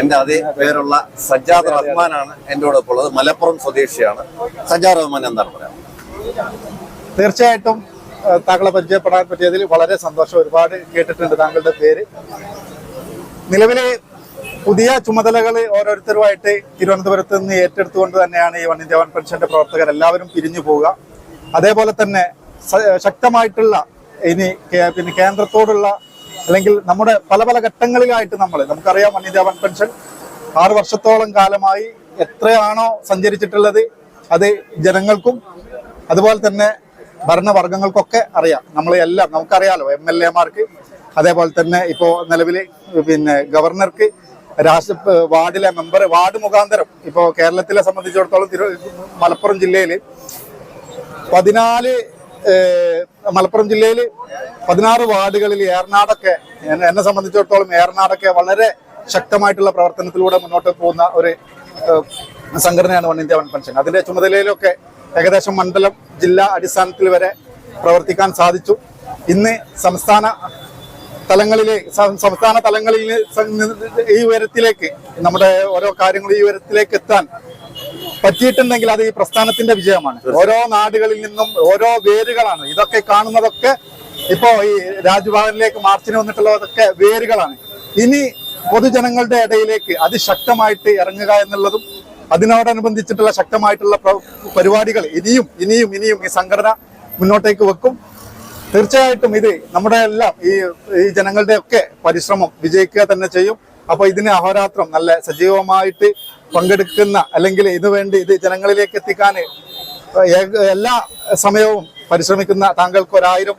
എന്റെ അതേ പേരുള്ള സജ്ജാദ് റഹ്മാനാണ് എന്റെ കൂടെ ഉള്ളത്. മലപ്പുറം സ്വദേശിയാണ്. സജ്ജാദ് റഹ്മാൻ എന്താണ് പറയാം? തീർച്ചയായിട്ടും താങ്കളെ പരിചയപ്പെടാൻ പറ്റിയതിൽ വളരെ സന്തോഷം. ഒരുപാട് കേട്ടിട്ടുണ്ട് താങ്കളുടെ പേര്. നിലവിലെ പുതിയ ചുമതലകൾ ഓരോരുത്തരുമായിട്ട് തിരുവനന്തപുരത്ത് നിന്ന് ഏറ്റെടുത്തുകൊണ്ട് തന്നെയാണ് ഈ വൺ ഇന്ത്യ വൺ പെൻഷന്റെ പ്രവർത്തകർ എല്ലാവരും പിരിഞ്ഞു പോവുക. അതേപോലെ തന്നെ ശക്തമായിട്ടുള്ള ഇനി പിന്നെ കേന്ദ്രത്തോടുള്ള അല്ലെങ്കിൽ നമ്മുടെ പല പല ഘട്ടങ്ങളിലായിട്ട് നമ്മൾ നമുക്കറിയാം ഇന്ത്യ പെൻഷൻ ആറു വർഷത്തോളം കാലമായി എത്രയാണോ സഞ്ചരിച്ചിട്ടുള്ളത് അത് ജനങ്ങൾക്കും അതുപോലെ തന്നെ ഭരണവർഗങ്ങൾക്കൊക്കെ അറിയാം. നമ്മൾ എല്ലാം നമുക്കറിയാലോ എം എൽ എമാർക്ക് അതേപോലെ തന്നെ ഇപ്പോൾ നിലവിൽ പിന്നെ ഗവർണർക്ക് രാഷ്ട്ര വാർഡിലെ മെമ്പർ വാർഡ് മുഖാന്തരം ഇപ്പോൾ കേരളത്തിലെ സംബന്ധിച്ചിടത്തോളം മലപ്പുറം ജില്ലയിൽ പതിനാല് മലപ്പുറം ജില്ലയിൽ പതിനാറ് വാർഡുകളിൽ ഏറനാടൊക്കെ എന്നെ സംബന്ധിച്ചിടത്തോളം ഏറനാടൊക്കെ വളരെ ശക്തമായിട്ടുള്ള പ്രവർത്തനത്തിലൂടെ മുന്നോട്ട് പോകുന്ന ഒരു സംഘടനയാണ് വൺ ഇന്ത്യ വൺ പെൻഷൻ. അതിന്റെ ചുമതലയിലൊക്കെ ഏകദേശം മണ്ഡലം ജില്ലാ അടിസ്ഥാനത്തിൽ വരെ പ്രവർത്തിക്കാൻ സാധിച്ചു. ഇന്ന് സംസ്ഥാന തലങ്ങളിലെ സംസ്ഥാന തലങ്ങളിൽ ഈ ഉയരത്തിലേക്ക് നമ്മുടെ ഓരോ കാര്യങ്ങളും ഈ ഉയരത്തിലേക്ക് എത്താൻ പറ്റിയിട്ടുണ്ടെങ്കിൽ അത് ഈ പ്രസ്ഥാനത്തിന്റെ വിജയമാണ്. ഓരോ നാടുകളിൽ നിന്നും ഓരോ വേരുകളാണ്. ഇതൊക്കെ കാണുന്നതൊക്കെ ഇപ്പോ ഈ രാജ്ഭവനിലേക്ക് മാർച്ചിന് വന്നിട്ടുള്ളതൊക്കെ വേരുകളാണ്. ഇനി പൊതുജനങ്ങളുടെ ഇടയിലേക്ക് അതിശക്തമായിട്ട് ഇറങ്ങുക എന്നുള്ളതും അതിനോടനുബന്ധിച്ചിട്ടുള്ള ശക്തമായിട്ടുള്ള പ്ര- പരിപാടികൾ ഇനിയും ഇനിയും ഇനിയും ഈ സംഘടന മുന്നോട്ടേക്ക് വെക്കും. തീർച്ചയായിട്ടും ഇത് നമ്മുടെ എല്ലാം ഈ ഈ ജനങ്ങളുടെ ഒക്കെ പരിശ്രമം വിജയിക്കുക തന്നെ ചെയ്യും. അപ്പൊ ഇതിന് അഹോരാത്രം നല്ല സജീവമായിട്ട് പങ്കെടുക്കുന്ന അല്ലെങ്കിൽ ഇതുവേണ്ടി ഇത് ജനങ്ങളിലേക്ക് എത്തിക്കാൻ എല്ലാ സമയവും പരിശ്രമിക്കുന്ന താങ്കൾക്ക് ഒരായിരം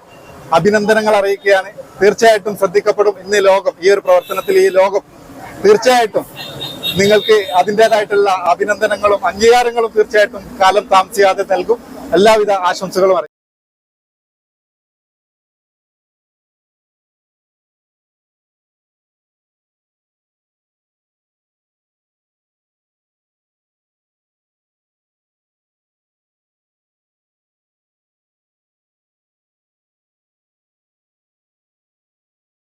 അഭിനന്ദനങ്ങൾ അറിയിക്കുകയാണ്. തീർച്ചയായിട്ടും ശ്രദ്ധിക്കപ്പെടും ഇന്ന് ലോകം ഈ ഒരു പ്രവർത്തനത്തിൽ ഈ ലോകം. തീർച്ചയായിട്ടും നിങ്ങൾക്ക് അതിന്റെതായിട്ടുള്ള അഭിനന്ദനങ്ങളും അംഗീകാരങ്ങളും തീർച്ചയായിട്ടും കാലം താമസിയാതെ നൽകും. എല്ലാവിധ ആശംസകളും